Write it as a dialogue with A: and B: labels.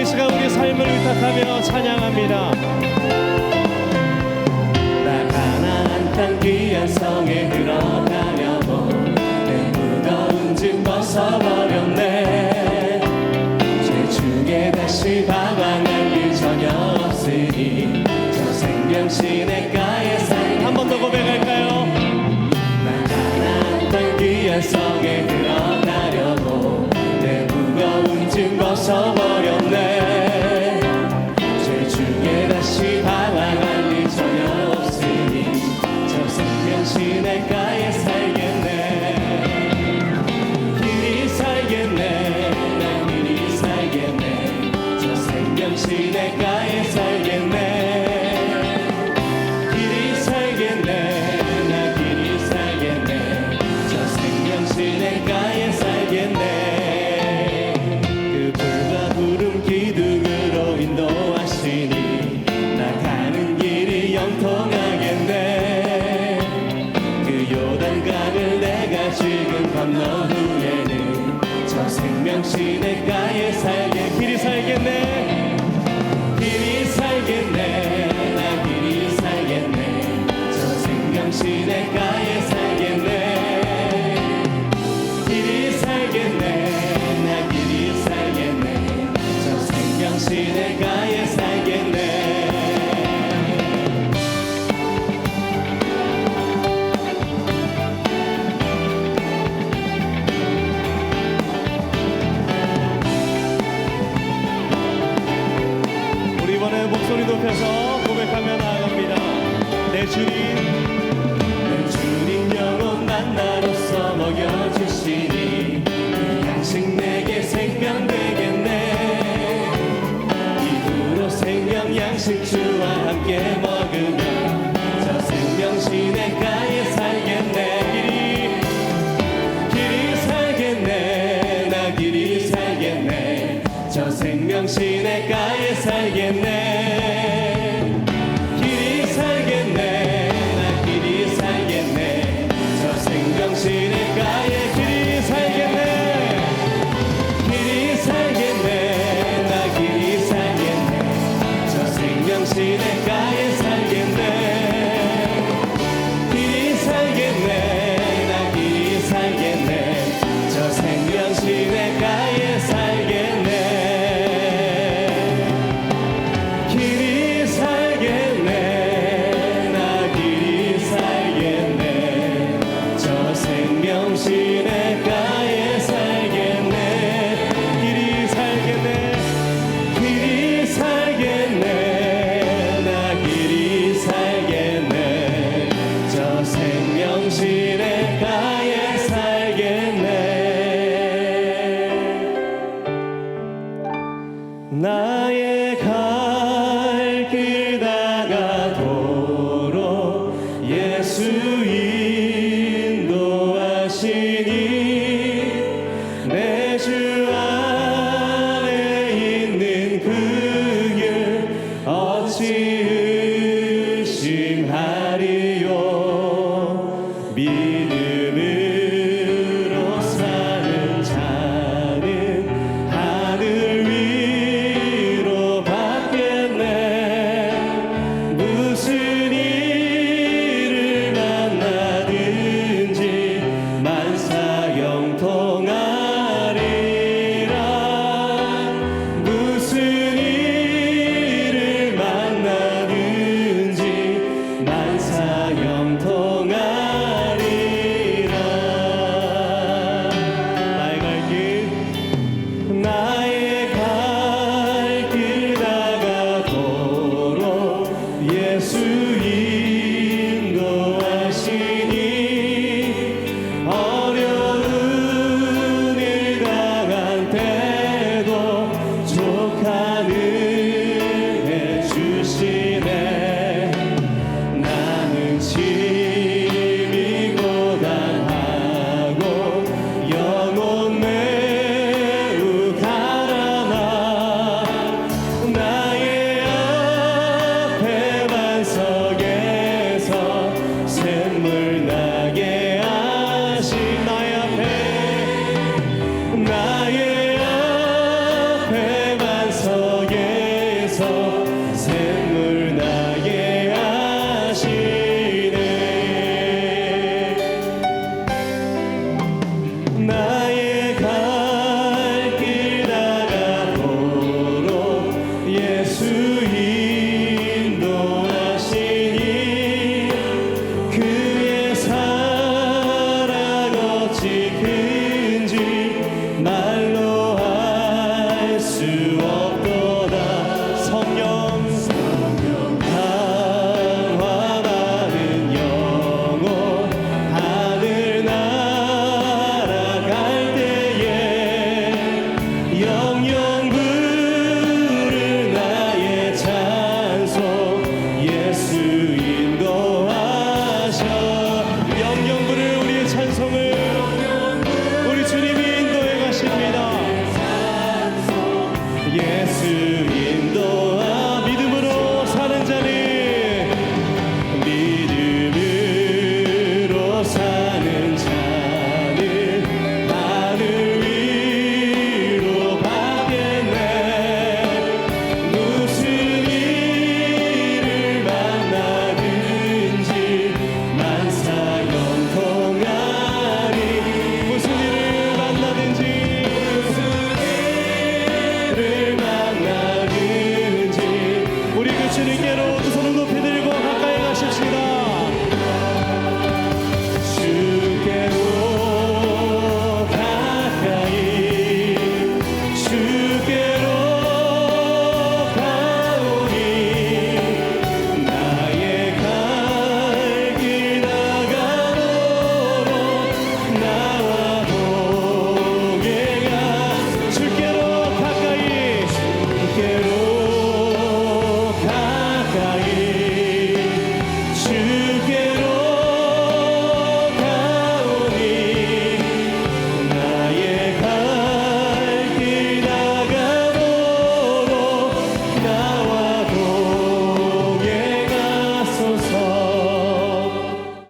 A: 이 시간 우리 삶을 위탁하며 찬양합니다.
B: 나 가나안 땅 귀한 성에 들어가려고 내 무거운 짐 벗어버렸네 제 중에 다시 방황할 일 전혀 없으니 저 생명신의 가에 살
A: 한번 더 고백할까요?
B: 나 가나안 땅 귀한 성에 들어가려고 내 무거운 짐 벗어버렸네 당신의 가에
A: 살 Rồi